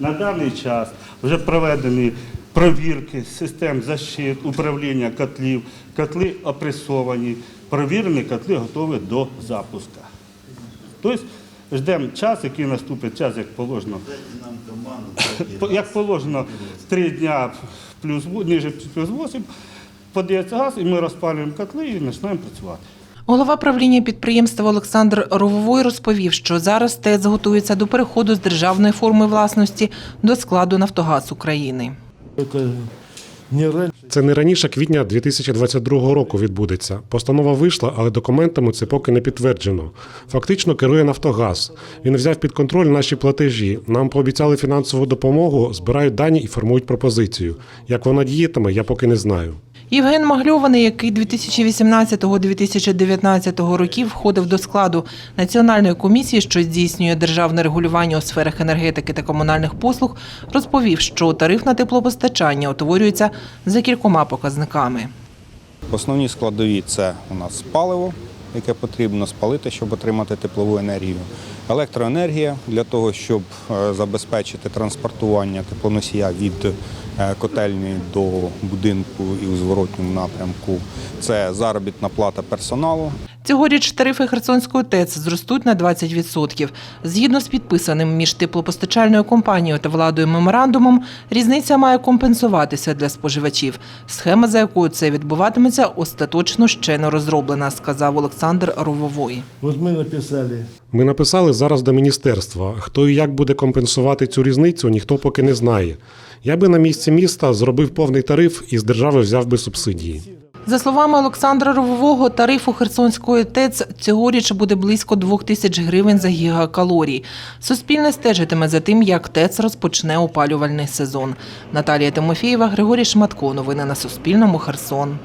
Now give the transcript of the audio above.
На даний час вже проведені провірки систем защит, управління котлів, котли опресовані, провірені, котли готові до запуску. Тобто ждемо час, який наступить час, як положено. Як положено, три дня плюс во- плюс 8, подається газ, і ми розпалюємо котли і починаємо працювати. Голова правління підприємства Олександр Рововой розповів, що зараз ТЕЦ готується до переходу з державної форми власності до складу Нафтогаз України. Это не раньше. Це не раніше квітня 2022 року відбудеться. Постанова вийшла, але документами це поки не підтверджено. Фактично керує Нафтогаз. Він взяв під контроль наші платежі. Нам пообіцяли фінансову допомогу, збирають дані і формують пропозицію. Як вона діятиме, я поки не знаю. Євген Магльований, який 2018-2019 років входив до складу Національної комісії, що здійснює державне регулювання у сферах енергетики та комунальних послуг, розповів, що тариф на теплопостачання утворюється за кількома показниками. Основні складові це у нас паливо, яке потрібно спалити, щоб отримати теплову енергію, електроенергія для того, щоб е, забезпечити транспортування теплоносія від е, котельні до будинку і у зворотньому напрямку. Це заробітна плата персоналу, Цьогоріч тарифи Херсонської ТЕЦ зростуть на 20%. Згідно з підписаним між теплопостачальною компанією та владою меморандумом, різниця має компенсуватися для споживачів. Схема, за якою це відбуватиметься, остаточно ще не розроблена, сказав Олександр Рововой. Вот мы написали. Ми написали зараз до міністерства. Хто і як буде компенсувати цю різницю, ніхто поки не знає. Я би на місці міста зробив повний тариф і з держави взяв би субсидії. За словами Олександра Ровового, тариф у Херсонської ТЕЦ цьогоріч буде близько 2 тисяч гривень за гігакалорій. Суспільне стежитиме за тим, як ТЕЦ розпочне опалювальний сезон. Наталія Тимофєєва, Григорій Шматко. Новини на Суспільному. Херсон.